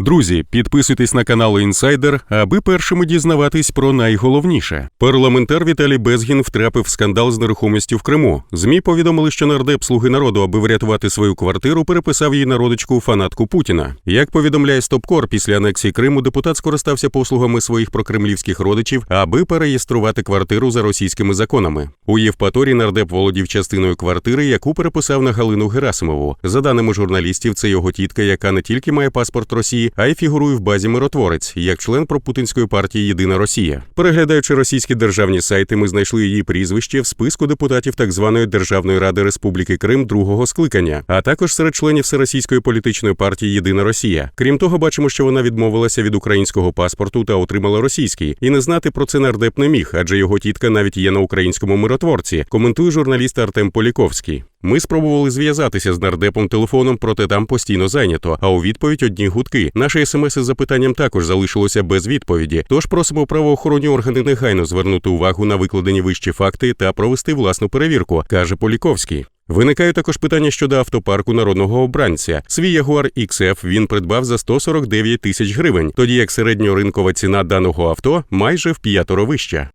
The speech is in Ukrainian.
Друзі, підписуйтесь на канал Інсайдер, аби першими дізнаватись про найголовніше. Парламентар Віталій Безгін втрапив в скандал з нерухомістю в Криму. Змі повідомили, що нардеп слуги народу, аби врятувати свою квартиру, переписав її на родичку фанатку Путіна. Як повідомляє Стопкор, після анексії Криму депутат скористався послугами своїх прокремлівських родичів, аби переєструвати квартиру за російськими законами. У Євпаторії нардеп володів частиною квартири, яку переписав на Галину Герасимову. За даними журналістів, це його тітка, яка не тільки має паспорт Росії, а й фігурує в базі миротворець як член пропутінської партії Єдина Росія. Переглядаючи російські державні сайти, ми знайшли її прізвище в списку депутатів так званої Державної ради Республіки Крим другого скликання, а також серед членів Всеросійської політичної партії Єдина Росія. Крім того, бачимо, що вона відмовилася від українського паспорту та отримала російський. І не знати про це нардеп не міг, адже його тітка навіть є на українському миротворці. Коментує журналіст Артем Поліковський. Ми спробували зв'язатися з нардепом телефоном, проте там постійно зайнято. А у відповідь одні гудки. Наше смс із запитанням також залишилося без відповіді. Тож просимо правоохоронні органи негайно звернути увагу на викладені вищі факти та провести власну перевірку, каже Поліковський. Виникає також питання щодо автопарку народного обранця. Свій Jaguar XF він придбав за 149 тисяч гривень, тоді як середньоринкова ціна даного авто майже в п'ятеро вища.